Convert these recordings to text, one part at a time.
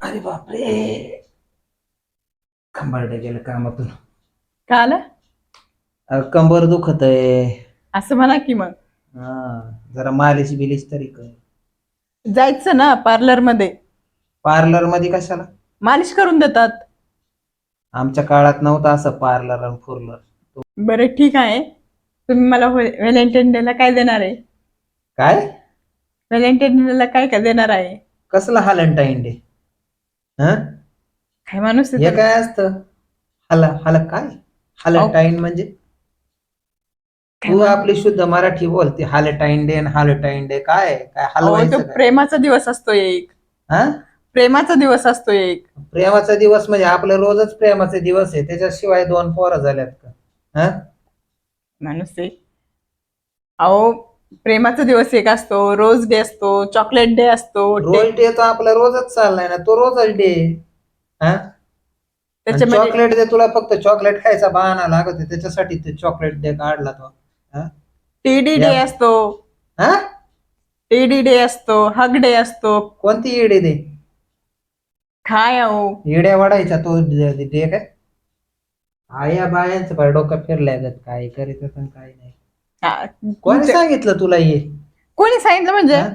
अरे बापरे. खंबारडे गेलं कामातून. का आलं? कंबर दुखत आहे. असं म्हणा की मग. हा जरा मालिश बिलिश तरी कर. जायचं ना पार्लरमध्ये पार्लरमध्ये कशाला? मालिश करून देतात. आमच्या काळात नव्हतं असं पार्लर आणि फुर्लर. बरं ठीक आहे. तुम्ही मला व्हॅलेंटाईन डेला काय देणार आहे? काय? व्हॅलेंटाईन डेला काय काय देणार आहे? कसलं हॅलेंटाईन डे? हा? काय माणूस हे? काय असतं? हल हल काय? हॅलेंटाईन म्हणजे? तू? आपली शुद्ध मराठी बोलते. हॅलेंटाईन डे आणि हॅलेंटाईन डे काय काय हलवायचं काय? प्रेमाचा दिवस असतो एक. हा? प्रेमाचा दिवस असतो एक. प्रेमाचा दिवस म्हणजे आपलं रोजच प्रेमाचे दिवस आहे. त्याच्याशिवाय दोन पोरं झाल्यात का? हा? माणूस आहे. अहो प्रेमाचा दिवस एक असतो रोज डे असतो चॉकलेट डे असतो रोज डे तो आपला रोजच चाललाय ना तो रोजच डे. हा? त्याच्यामध्ये चॉकलेट दे तुला फक्त चॉकलेट खायचा बहाना लागत त्याच्यासाठी ते चॉकलेट डे काढला तो. टीडी डे या. असतो. हा? टीडी डे असतो हग डे असतो. कोणती येडे दे काय अहो येड्या वाढायचा तो डे काय? आया बायांचं पाय डोकं फिरलंय काय करीत आणि काय नाही. हा, कोणी तुमच्या- सांगितलं तुला ये कोणी सांगितलं म्हणजे? हा?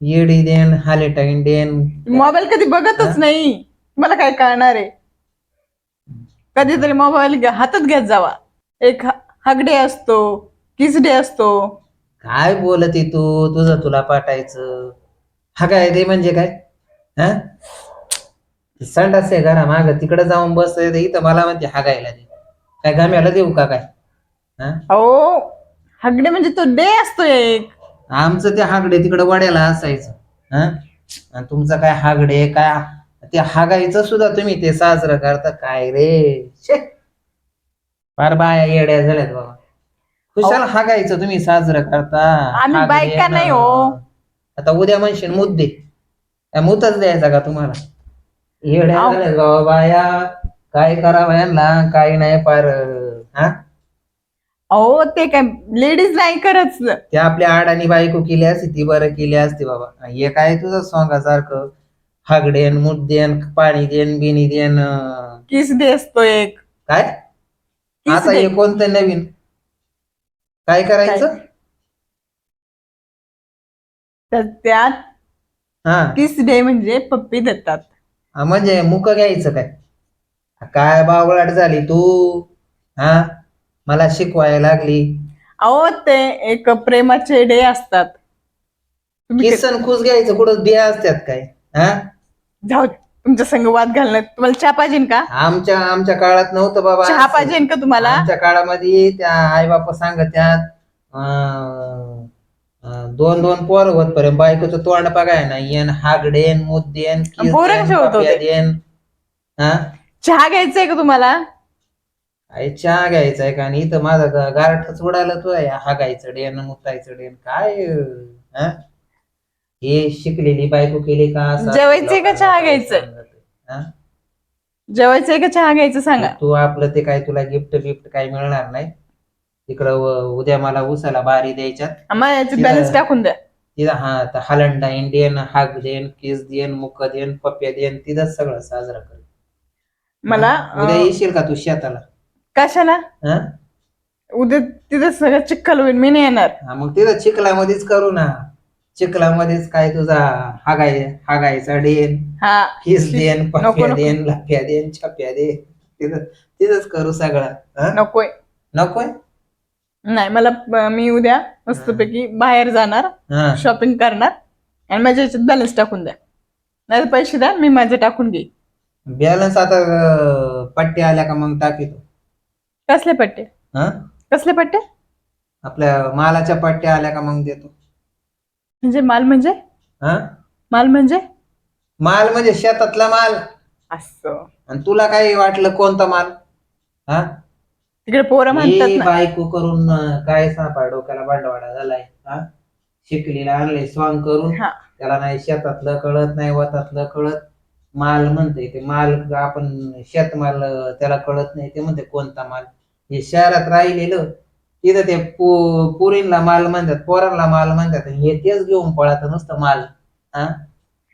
येडी देन हॅलेटाईन देन मोबाईल कधी बघतच हा? नाही. मला काय कळणार आहे? कधीतरी मोबाईल हातात घेत जावा. एक हग डे असतो किस डे असतो. काय बोलत तू? तुझं तुला पाठायचं. हा काय ते म्हणजे काय? हा? संडास आहे घरा माग तिकडे जाऊन बस इथं मला म्हणते हागायला दे. काय गाम्याला देऊ का काय? हा? अहो हग डे म्हणजे तो डे असतो एक. आमचं ते हागडे तिकडे वड्याला असायचं हा? आणि तुमचं काय हागडे काय ते हागायचं सुद्धा तुम्ही ते साजरं करता काय रे? शे फार बाया येड्या झाल्यात बाबा. खुशाल हागायचं तुम्ही साजरं करता. आम्ही हागडे बायका ना. नाही हो. आता उद्या म्हणशील मुद्दे. काय मुतच द्यायचा का तुम्हाला? येड्या आव. झाल्यात बाबा बाया. काय करावं यांना? काय नाही फार हा? अहो ते काय लेडीज नाही करत. ते आपल्या आडानी बायको केली असती ती बरं केली असती बाबा. हे काय तुझं सोंगासारखं? हागडेन मुद्देन पाणी देन बिनी देन अं, किस डे असतो एक. काय? किस आता हे कोणतं नवीन? काय करायचं? तर त्यात हा. किस डे म्हणजे पप्पी देतात. हा, म्हणजे मुक घ्यायचं काय? काय बावळाट झाली तू? हा? मला शिकवायला लागली. अहो ते एक प्रेमाचे डे असतात. तुम्ही किसन खुश घ्यायचं कुठं बिया असतात काय? हा? जाऊ दे. तुमच्या संग वाद घालणार तुम्हाला चहा पाहिजे का? आमच्या आमच्या काळात नव्हतं बाबा. चहा असं. पाहिजे का तुम्हाला? आमच्या काळामध्ये त्या आई बापा सांगत्यात अं, अं, दोन दोन पोर होत पर्यंत बायकोचं तोंड बघाय ना येन हागडेन मुद्देन किस देन, होत होते? पाप्या देन हा? चहा घ्यायचंय का तुम्हाला? आई चहा घ्यायचा आहे का? आणि इथं माझा ग- गारठच उडाला तू आहे. हागायचं डेन मुतायचं डेन. काय? अं, हा? हे शिकलेली बायको केली का? असं जेवायचंय का चहा घ्यायचंय? आहे. हा? जेवायचंय का चहा घ्यायचं सांगा? तू आपलं ते काय तुला गिफ्ट बिफ्ट काय मिळणार नाही? तिकडं व- उद्या मला उसाला बारी द्यायच्यात. आम्हाला बॅलन्स टाकून द्या. तिथं हा आता हलंडाईन देन हाग देन किस देन मुक देन पप्प्या देन तिथंच सगळं साजरा कर. मला उद्या अं, येशील का तू शेताला? कशाला? हा? उद्या तिथं सगळं चिखल होईल मी नाही येणार. हा, मग तिथं चिखलामध्येच करू ना. चिखलामध्येच काय तुझा हागाय हागायचा डेन हा. किस देन नको, नको. देन लप्प्या देन छप्प्या दे तिथं तिथंच करू सगळं. हा? नकोय. नकोय? नाही मला मी उद्या मस्तपैकी बाहेर जाणार हा. शॉपिंग करणार आणि माझ्या याच्यात बॅलन्स टाकून द्या. नाही पैसे द्या मी माझे टाकून घेईन. बॅलन्स आता अं, पट्ट्या आल्या का मग टाकीतो. कसले पट्टे? हा? कसले पट्टे? आपल्या मालाच्या पट्ट्या आल्या का मग देतो. म्हणजे माल म्हणजे? हा? माल म्हणजे? माल म्हणजे शेतातला माल. असं. आणि तुला काय वाटलं कोणता माल? हा? तिकडे पोरं म्हणतात ही ना. बायको करून अं, काय सापा डोक्याला भांडवाडा झालाय हा? शिकलीला आणले स्वांग करून. हा. त्याला नाही शेतातलं कळत नाही वतातलं कळत. माल म्हणते ते माल आपण शेतमाल अं, त्याला कळत नाही ते म्हणते कोणता माल? हे शहरात राहिलेलं तिथं ते पो माल म्हणतात पोरांना माल म्हणतात हे तेच घेऊन पळत नुसतं माल हा?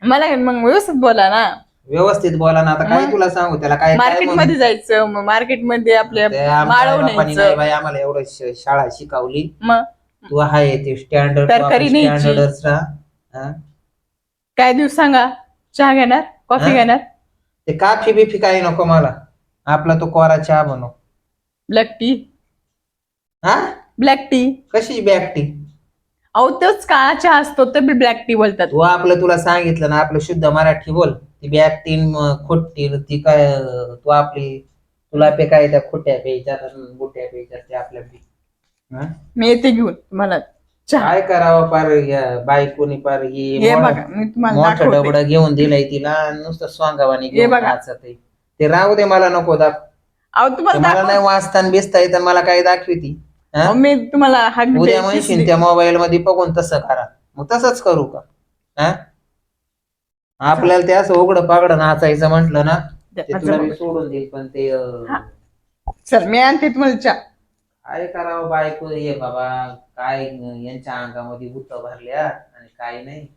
मला मग व्यवस्थित बोला ना. व्यवस्थित बोला ना आता काय मग? तुला सांगू त्याला काय काय मार्केट म्हणू? मध्ये जायचं मग मार्केटमध्ये आपल्या ते आमच्या माळव आईबापांनी नाही न्यायचं बाई आम्हाला एवढं श- शाळा शिकवली. मग? तू आहे ते स्टँडर्ड तरकारी न्यायची. स्टँडर्ड काय दिवस सांगा? चहा घेणार? कॉफी हा? घेणार? ते काफी बिफी काही नको मला. आपला तो कोरा चहा बनव. ब्लॅक टी हा? ब्लॅक टी कशी बॅग टी अहो तोच काळा चहा असतो ते ब्लॅक टी बोलतात. तू आपलं तुला सांगितलं ना आपलं शुद्ध मराठी बोल. ती बॅग तीन खोटी ती काय तू आपली तुला पे काय त्या खोट्या प्यायच्या बुट्या प्यायच्या त्या आपल्या. हा? मी येते घेऊन तुम्हाला चहा. काय करावं पार या बायकोनी पार हे ही बघा मी तुम्हाला मोठं दाखवते. डबड घेऊन दिलंय तिला आणि नुसतं स्वांगावानी हे घेऊन बघा. नाचत आहे. ते राहू दे मला नको दाख अहो ते तुम्हाला मला दाखव- नाही वाचता बिसता येत मला काय दाखविती हा? अहो, मी तुम्हाला हाक उद्या म्हणशील त्या मोबाईल मध्ये बघून तसं करा. मग तसंच करू का? हा? आपल्याला ते असं उघडं पागडं नाचायचं म्हंटल ना ते तुला मी सोडून देईल पण ते अं, हा. चल मी आणते तुम्हाला चहा. काय करावं बायको ये बाबा काय यांच्या अंगामध्ये भूत भरल्या आणि काय नाही.